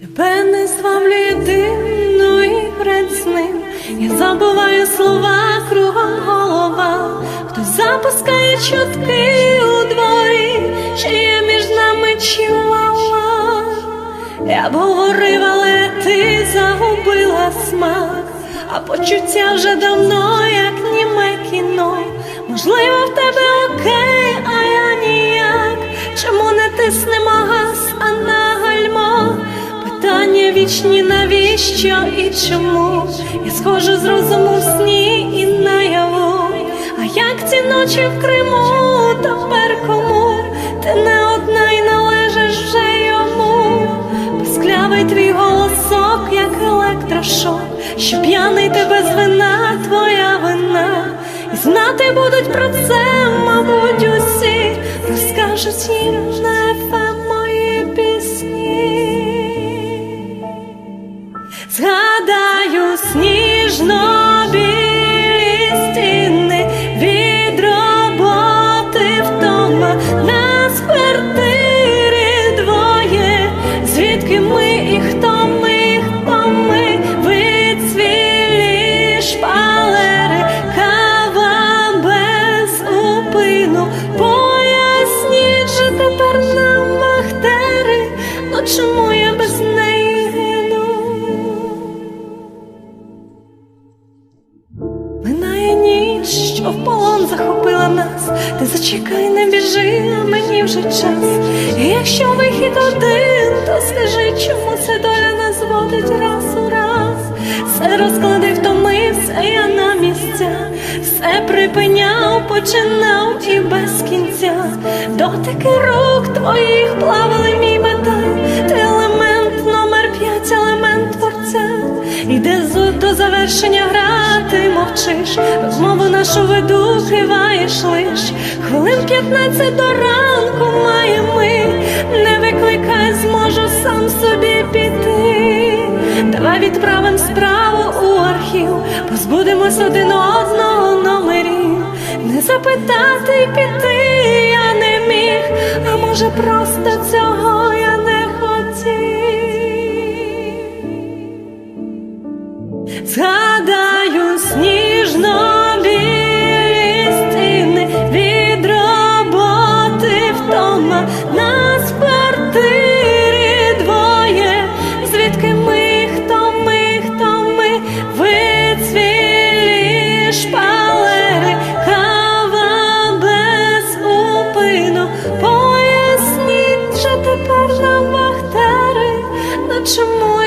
Тебе не зваблює дивно і перед ним. Я забуваю слова кругом голова. Хтось запускає чутки у дворі, що є між нами чимала. Я б говорив, але ти загубила смак, а почуття вже давно, як німе кіно. Можливо, в тебе окей, а я ніяк. Чому не тиснемо газ, а гальмо? Питання вічні, навіщо і чому? Я схожу з розуму в сні і наяву. А як ці ночі в Криму, тепер кому? Ти не одна й належиш вже йому. Безклявий твій голосок, як електрошок, що п'яний тебе звина, твоя вина. І знати будуть про це, мабуть, усі розкажуть їм на чому я без неї? Минає ніч, що в полон захопила нас. Ти зачекай, не біжи, а мені вже час. І якщо вихід один, все припиняв, починав і без кінця. Дотики рук твоїх плавали мій металь, ти елемент номер п'ять, елемент творця. Іде до завершення гра, ти мовчиш, розмову нашу веду, киваєш лиш. Хвилин п'ятнадцять до ранку має ми, не викликай, зможу сам собі піти. Давай відправим справу у архів, позбудемось один одного запитати й піти. Я не міг, а може просто цього 沉默。